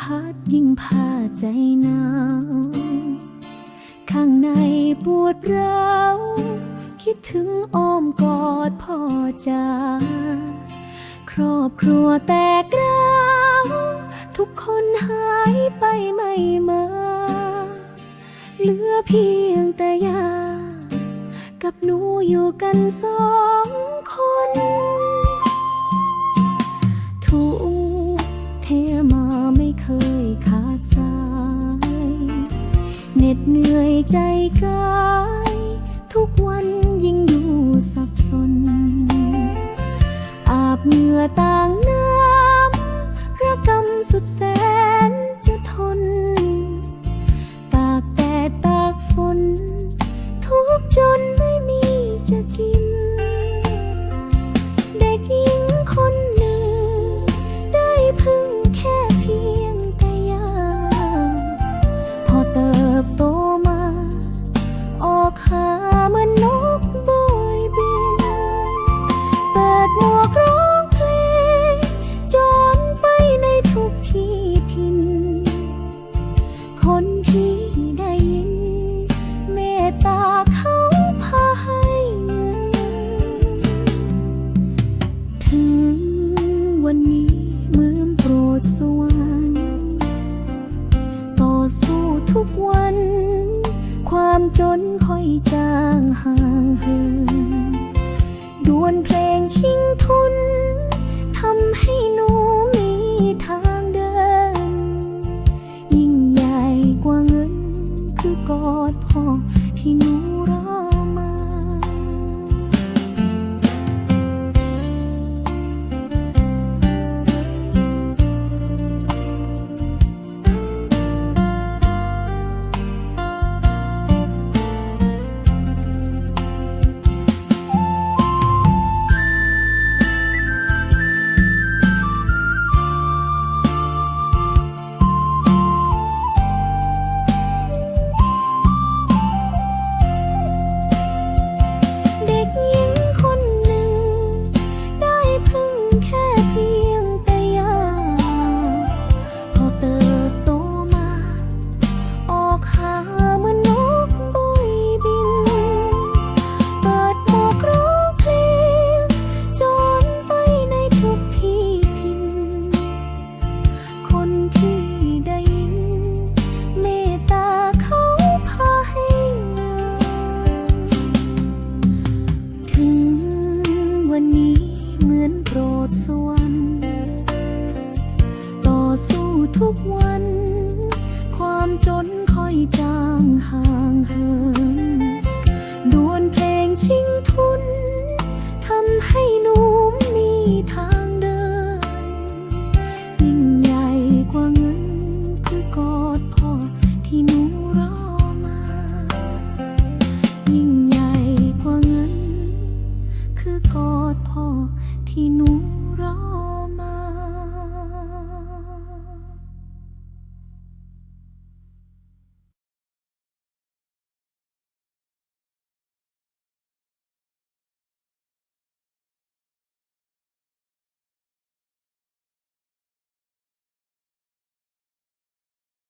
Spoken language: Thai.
พัดยิ่งพาใจหนาวข้างในปวดร้าวคิดถึงอ้อมกอดพ่อจ๋าครอบครัวแตกร้าวทุกคนหายไปไม่มา เหลือเพียงแต่ยา กับหนูอยู่กันสอง ดเหนื่อยใจกาย ทุกวันยิ่งดูสับสน อาบเหงื่อต่างน้ำระกำสุดแสนางห่างหินดวนเพลงชิงทุนทำให้หนู